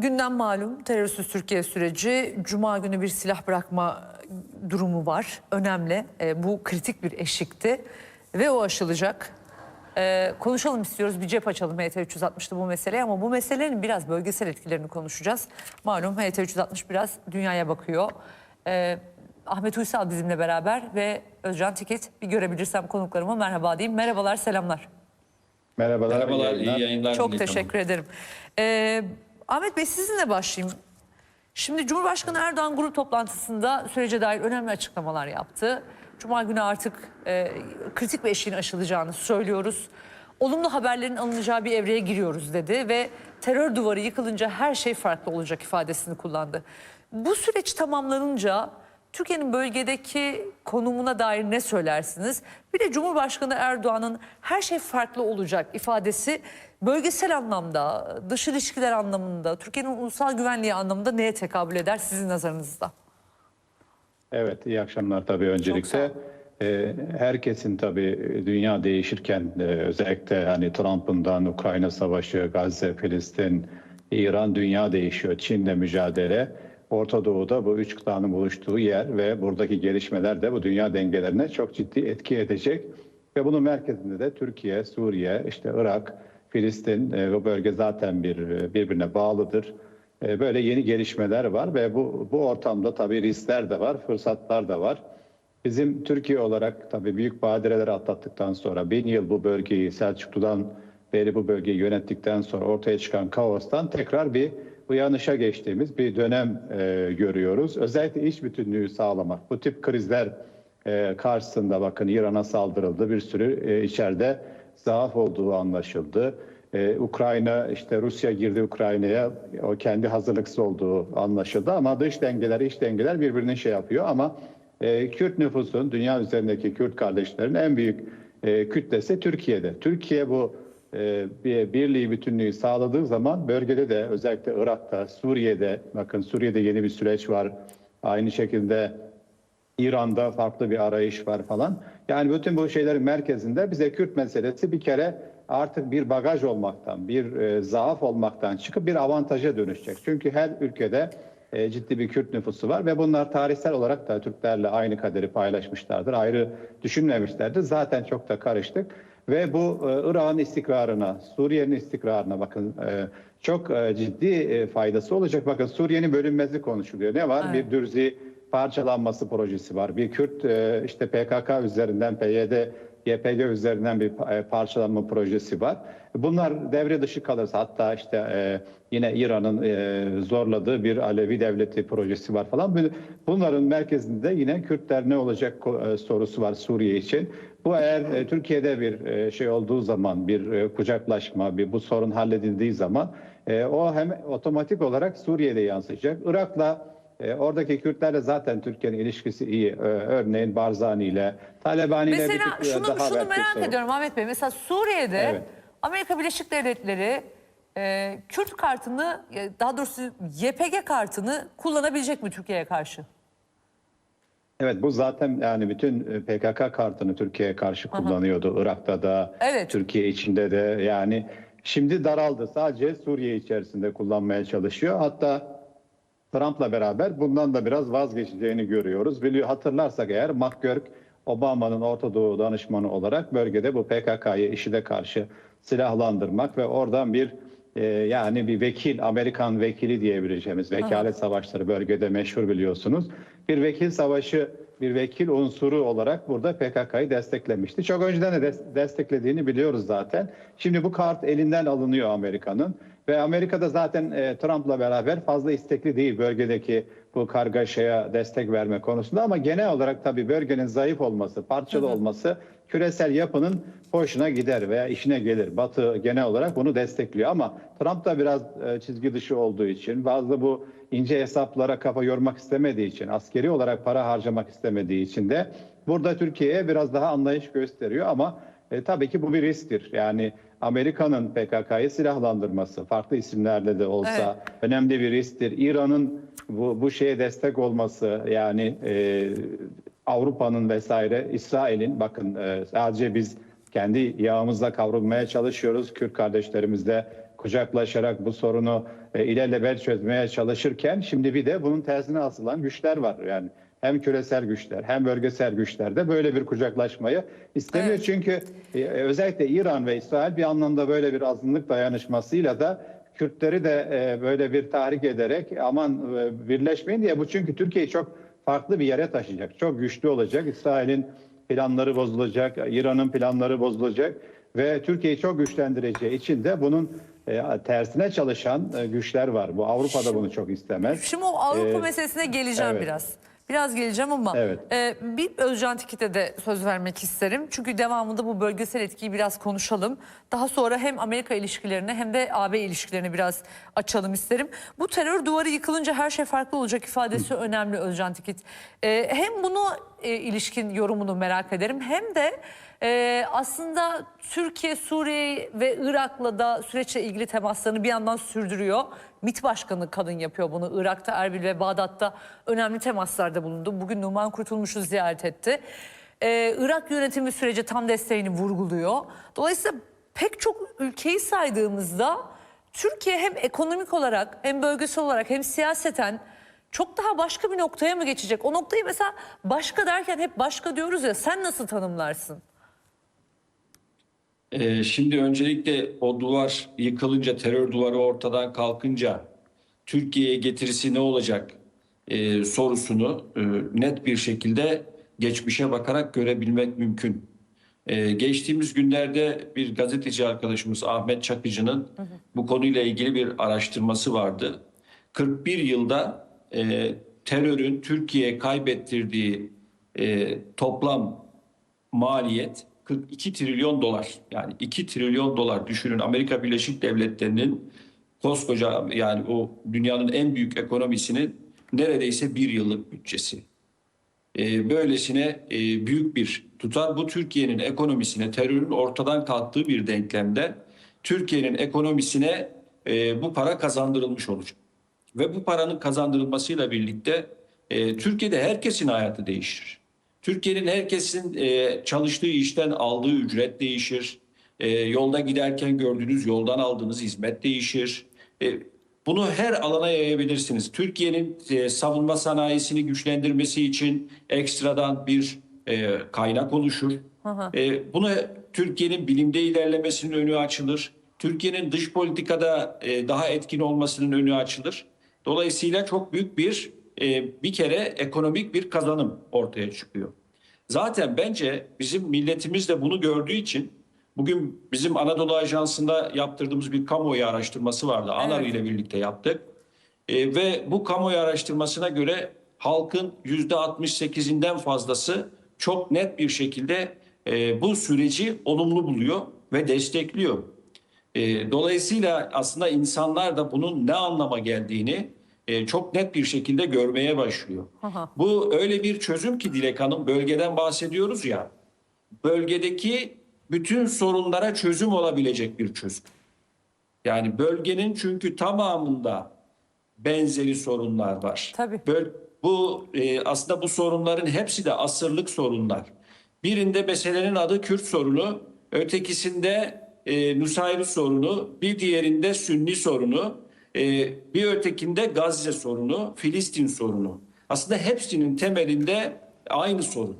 Gündem malum terörsüz Türkiye süreci. Cuma günü bir silah bırakma durumu var. Önemli. E, bu kritik bir eşikti. Ve o aşılacak. E, konuşalım istiyoruz. Bir cep açalım HT 360'da bu meseleyi ama bu meselenin biraz bölgesel etkilerini konuşacağız. Malum HT 360 biraz dünyaya bakıyor. E, Ahmet Uysal bizimle beraber ve Özcan Tikit. Bir görebilirsem konuklarıma merhaba diyeyim. Merhabalar, selamlar. Merhabalar. Merhabalar, iyi iyi yayınlar. Çok teşekkür ederim. Ee, Ahmet Bey sizinle başlayayım. Şimdi Cumhurbaşkanı Erdoğan grup toplantısında sürece dair önemli açıklamalar yaptı. Cuma günü artık e, kritik bir eşiğin aşılacağını söylüyoruz. Olumlu haberlerin alınacağı bir evreye giriyoruz dedi ve terör duvarı yıkılınca her şey farklı olacak ifadesini kullandı. Bu süreç tamamlanınca Türkiye'nin bölgedeki konumuna dair ne söylersiniz? Bir de Cumhurbaşkanı Erdoğan'ın her şey farklı olacak ifadesi bölgesel anlamda, dış ilişkiler anlamında, Türkiye'nin ulusal güvenliği anlamında neye tekabül eder sizin nazarınızda? Evet, iyi akşamlar tabii öncelikle. Ee, herkesin tabii dünya değişirken e, özellikle hani Trump'ından Ukrayna Savaşı, Gazze, Filistin, İran dünya değişiyor. Çin'le mücadele. Orta Doğu'da bu üç kıtanın buluştuğu yer ve buradaki gelişmeler de bu dünya dengelerine çok ciddi etki edecek. Ve bunun merkezinde de Türkiye, Suriye, işte Irak, Filistin e, bu bölge zaten bir birbirine bağlıdır. E, Böyle yeni gelişmeler var ve bu bu ortamda tabii riskler de var, fırsatlar da var. Bizim Türkiye olarak tabii büyük badireleri atlattıktan sonra bin yıl bu bölgeyi Selçuklu'dan beri bu bölgeyi yönettikten sonra ortaya çıkan kaostan tekrar bir uyanışa geçtiğimiz bir dönem e, görüyoruz. Özellikle iş bütünlüğü sağlamak. Bu tip krizler e, karşısında bakın İran'a saldırıldı. Bir sürü e, içeride zaaf olduğu anlaşıldı. Ee, Ukrayna işte Rusya girdi Ukrayna'ya o kendi hazırlıksız olduğu anlaşıldı ama dış dengeler iç dengeler birbirine şey yapıyor ama e, Kürt nüfusun dünya üzerindeki Kürt kardeşlerin en büyük e, kütlesi Türkiye'de. Türkiye bu bir birliği bütünlüğü sağladığı zaman bölgede de özellikle Irak'ta Suriye'de bakın Suriye'de yeni bir süreç var. Aynı şekilde İran'da farklı bir arayış var falan. Yani bütün bu şeylerin merkezinde bize Kürt meselesi bir kere artık bir bagaj olmaktan, bir e, zaaf olmaktan çıkıp bir avantaja dönüşecek. Çünkü her ülkede e, ciddi bir Kürt nüfusu var ve bunlar tarihsel olarak da Türklerle aynı kaderi paylaşmışlardır. Ayrı düşünmemişlerdir. Zaten çok da karıştık. Ve bu e, Irak'ın istikrarına, Suriye'nin istikrarına bakın e, çok e, ciddi faydası olacak. Bakın Suriye'nin bölünmesi konuşuluyor. Ne var? Evet. Bir Dürzi parçalanması projesi var. Bir Kürt işte PKK üzerinden PYD YPG üzerinden bir e, parçalanma projesi var. Bunlar devre dışı kalırsa hatta işte e, yine İran'ın e, zorladığı bir Alevi devleti projesi var falan. Bunların merkezinde yine Kürtler ne olacak sorusu var Suriye için. Bu eğer Türkiye'de bir şey olduğu zaman bir kucaklaşma, bir bu sorun halledildiği zaman o hem otomatik olarak Suriye'de yansıyacak. Irak'la e, oradaki Kürtlerle zaten Türkiye'nin ilişkisi iyi. E, örneğin Barzani ile, Talebani ile bir Mesela e, şunu, daha şunu merak sorun. ediyorum Ahmet Bey. Mesela Suriye'de Evet. Amerika Birleşik Devletleri e, Kürt kartını, e, daha doğrusu YPG kartını kullanabilecek mi Türkiye'ye karşı? Evet bu zaten yani bütün e, PKK kartını Türkiye'ye karşı kullanıyordu. Irak'ta da, Evet. Türkiye içinde de yani şimdi daraldı. Sadece Suriye içerisinde kullanmaya çalışıyor. Hatta Trump'la beraber bundan da biraz vazgeçeceğini görüyoruz. Biliyor hatırlarsak eğer McGurk Obama'nın Orta Doğu danışmanı olarak bölgede bu PKK'yı IŞİD'e karşı silahlandırmak ve oradan bir e, yani bir vekil, Amerikan vekili diyebileceğimiz vekalet savaşları bölgede meşhur biliyorsunuz. Bir vekil savaşı, bir vekil unsuru olarak burada PKK'yı desteklemişti. Çok önceden de des- desteklediğini biliyoruz zaten. Şimdi bu kart elinden alınıyor Amerika'nın. Ve Amerika'da zaten e, Trump'la beraber fazla istekli değil bölgedeki bu kargaşaya destek verme konusunda ama genel olarak tabii bölgenin zayıf olması, parçalı olması küresel yapının hoşuna gider veya işine gelir. Batı genel olarak bunu destekliyor ama Trump da biraz e, çizgi dışı olduğu için bazı bu ince hesaplara kafa yormak istemediği için, askeri olarak para harcamak istemediği için de burada Türkiye'ye biraz daha anlayış gösteriyor ama e, tabii ki bu bir risktir. Yani Amerika'nın PKK'yı silahlandırması, farklı isimlerle de olsa önemli bir risktir. İran'ın bu, bu şeye destek olması yani e, Avrupa'nın vesaire İsrail'in bakın e, sadece biz kendi yağımızla kavrulmaya çalışıyoruz. Kürt kardeşlerimizle kucaklaşarak bu sorunu e, ilelebet çözmeye çalışırken şimdi bir de bunun tersine asılan güçler var. Yani hem küresel güçler hem bölgesel güçler de böyle bir kucaklaşmayı istemiyor. Evet. Çünkü e, özellikle İran ve İsrail bir anlamda böyle bir azınlık dayanışmasıyla da Kürtleri de e, böyle bir tahrik ederek aman e, birleşmeyin diye bu çünkü Türkiye'yi çok farklı bir yere taşıyacak. Çok güçlü olacak. İsrail'in planları bozulacak, İran'ın planları bozulacak ve Türkiye'yi çok güçlendireceği için de bunun e, tersine çalışan e, güçler var. Bu Avrupa'da bunu çok istemez. Şimdi o Avrupa Ee, meselesine geleceğim evet. biraz. Biraz geleceğim ama Evet. e, bir Özcan Tikit'e de söz vermek isterim. Çünkü devamında bu bölgesel etkiyi biraz konuşalım. Daha sonra hem Amerika ilişkilerini hem de AB ilişkilerini biraz açalım isterim. Bu terör duvarı yıkılınca her şey farklı olacak ifadesi önemli Özcan Tikit. E, hem bunu e, ilişkin yorumunu merak ederim hem de e, aslında Türkiye, Suriye ve Irak'la da süreçle ilgili temaslarını bir yandan sürdürüyor. MİT Başkanı kadın yapıyor bunu. Irak'ta, Erbil ve Bağdat'ta önemli temaslarda bulundu. Bugün Numan Kurtulmuş'u ziyaret etti. Ee, Irak yönetimi sürece tam desteğini vurguluyor. Dolayısıyla pek çok ülkeyi saydığımızda Türkiye hem ekonomik olarak hem bölgesel olarak hem siyaseten çok daha başka bir noktaya mı geçecek? O noktayı mesela başka derken hep başka diyoruz ya sen nasıl tanımlarsın? Ee, şimdi öncelikle o duvar yıkılınca, terör duvarı ortadan kalkınca Türkiye'ye getirisi ne olacak e, sorusunu e, net bir şekilde geçmişe bakarak görebilmek mümkün. E, geçtiğimiz günlerde bir gazeteci arkadaşımız Ahmet Çakıcı'nın bu konuyla ilgili bir araştırması vardı. 41 yılda e, terörün Türkiye'ye kaybettirdiği e, toplam maliyet 42 trilyon dolar. Yani 2 trilyon dolar düşünün Amerika Birleşik Devletleri'nin koskoca yani o dünyanın en büyük ekonomisinin neredeyse bir yıllık bütçesi. Ee, böylesine e, büyük bir tutar. Bu Türkiye'nin ekonomisine terörün ortadan kalktığı bir denklemde Türkiye'nin ekonomisine e, bu para kazandırılmış olacak. Ve bu paranın kazandırılmasıyla birlikte e, Türkiye'de herkesin hayatı değişir. Türkiye'nin herkesin e, çalıştığı işten aldığı ücret değişir. E, yolda giderken gördüğünüz yoldan aldığınız hizmet değişir. E, bunu her alana yayabilirsiniz. Türkiye'nin e, savunma sanayisini güçlendirmesi için ekstradan bir e, kaynak oluşur. E, bunu Türkiye'nin bilimde ilerlemesinin önü açılır. Türkiye'nin dış politikada e, daha etkin olmasının önü açılır. Dolayısıyla çok büyük bir e, bir kere ekonomik bir kazanım ortaya çıkıyor. Zaten bence bizim milletimiz de bunu gördüğü için bugün bizim Anadolu Ajansı'nda yaptırdığımız bir kamuoyu araştırması vardı. ANAR ile birlikte yaptık. E, ve bu kamuoyu araştırmasına göre halkın yüzde 68'inden fazlası çok net bir şekilde e, bu süreci olumlu buluyor ve destekliyor. E, dolayısıyla aslında insanlar da bunun ne anlama geldiğini e, çok net bir şekilde görmeye başlıyor. Aha. Bu öyle bir çözüm ki Dilek Hanım bölgeden bahsediyoruz ya. Bölgedeki bütün sorunlara çözüm olabilecek bir çözüm. Yani bölgenin çünkü tamamında benzeri sorunlar var. Tabii. Böl- bu e, aslında bu sorunların hepsi de asırlık sorunlar. Birinde meselenin adı Kürt sorunu, ötekisinde e, Nusayri sorunu, bir diğerinde Sünni sorunu, bir ötekinde Gazze sorunu, Filistin sorunu. Aslında hepsinin temelinde aynı sorun.